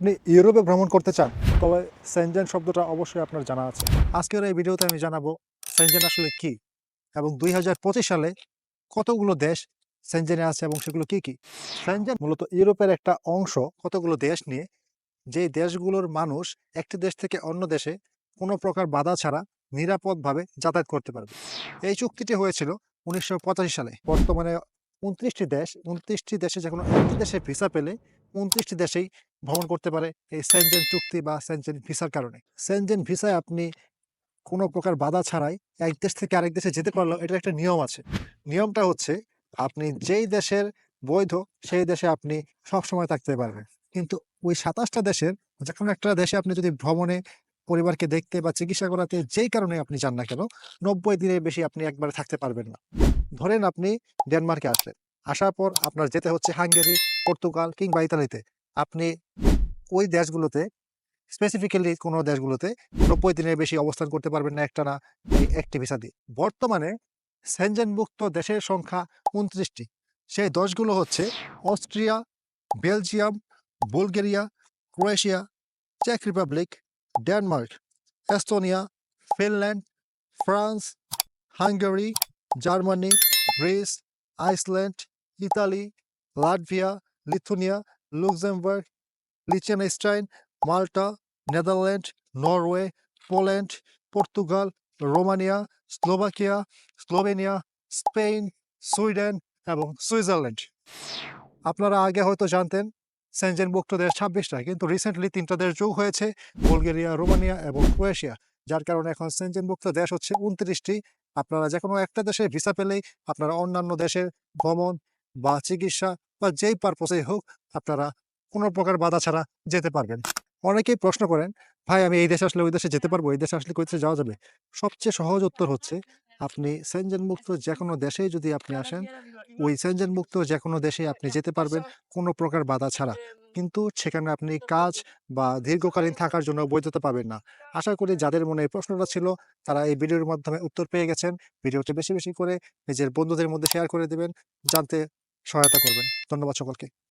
আপনি ইউরোপে ভ্রমণ করতে চান, তবে সেনজেন শব্দটা অবশ্যই আপনার জানা আছে। আজকের এই ভিডিওতে আমি জানাব সেনজেন আসলে কি এবং দুই হাজার পঁচিশ সালে কতগুলো দেশ সেনজেনে আছে এবং সেগুলো কি কি? সেনজেন মূলত ইউরোপের একটা অংশ কতগুলো দেশ নিয়ে, যেই দেশগুলোর মানুষ একটি দেশ থেকে অন্য দেশে কোনো প্রকার বাধা ছাড়া নিরাপদভাবে যাতায়াত করতে পারবে। এই চুক্তিটি হয়েছিল উনিশশো পঁচাশি সালে। বর্তমানে উনত্রিশটি দেশ, উনত্রিশটি দেশে যে কোনো একটি দেশে ভিসা পেলে উনত্রিশটি দেশেই ভ্রমণ করতে পারে এই সেনজেন চুক্তি বা সেনজেন ভিসার কারণে। সেনজেন ভিসায় আপনি কোনো প্রকার বাধা ছাড়াই এক দেশ থেকে আরেক দেশে যেতে পারলেও এটার একটা নিয়ম আছে। নিয়মটা হচ্ছে আপনি যেই দেশের বৈধ সেই দেশে আপনি সবসময় থাকতে পারবেন। কিন্তু ওই সাতাশটা দেশের যে কোনো একটা দেশে আপনি যদি ভ্রমণে পরিবারকে দেখতে বা চিকিৎসা করাতে যেই কারণে আপনি যান না কেন, নব্বই দিনের বেশি আপনি একবারে থাকতে পারবেন না। ধরেন আপনি ডেনমার্কে আসলেন। আসার পর আপনার যেতে হচ্ছে হাঙ্গেরি, পর্তুগাল কিংবা ইতালিতে। আপনি ওই দেশগুলোতে স্পেসিফিক্যালি কোনো দেশগুলোতে নব্বই দিনের বেশি অবস্থান করতে পারবেন না একটা না এই একটি ভিসা দিয়ে। বর্তমানে সেনজেনমুক্ত দেশের সংখ্যা উনত্রিশটি। সেই দেশগুলো হচ্ছে Austria, Belgium, Bulgaria, Croatia, check Republic, Denmark, Estonia, Finland, France, Hungary, Germany, Greece, Iceland Italy Latvia Lithuania Luxembourg Liechtenstein Malta Netherland Norway Poland Portugal Romania Slovakia Slovenia Spain Sweden এবং সুইজারল্যান্ড আপনারা আগে হয়তো জানতেন সেনজেনভুক্ত দেশ ছাব্বিশটা কিন্তু রিসেন্টলি তিনটা দেশ যোগ হয়েছে বুলগেরিয়া রোমানিয়া এবং ক্রোয়েশিয়া যার কারণে এখন সেনজেনভুক্ত দেশ হচ্ছে উনত্রিশটি। আপনারা যে কোনো একটা দেশে ভিসা পেলেই আপনারা অন্যান্য দেশের ভ্রমণ বা চিকিৎসা বা যেই পারপোসেই হোক, আপনারা কোনো প্রকার বাধা ছাড়া যেতে পারবেন। অনেকেই প্রশ্ন করেন, ভাই, আমি এই দেশে আসলে ওই দেশে যেতে পারব? এই দেশে আসলে কই দেশে যাওয়া যাবে? সবচেয়ে সহজ উত্তর হচ্ছে, আপনি সেনজেন মুক্ত যে কোনো দেশেই যদি আপনি আসেন, ওই সেনজেন মুক্ত যে কোনো দেশে আপনি যেতে পারবেন কোনো প্রকার বাধা ছাড়া। কিন্তু সেখানে আপনি কাজ বা দীর্ঘকালীন থাকার জন্য বৈধতা পাবেন না। আশা করি যাদের মনে এই প্রশ্নটা ছিল, তারা এই ভিডিওর মাধ্যমে উত্তর পেয়ে গেছেন। ভিডিওটি বেশি বেশি করে নিজের বন্ধুদের মধ্যে শেয়ার করে দেবেন। জানতে সহায়তা করবেন। ধন্যবাদ সকলকে।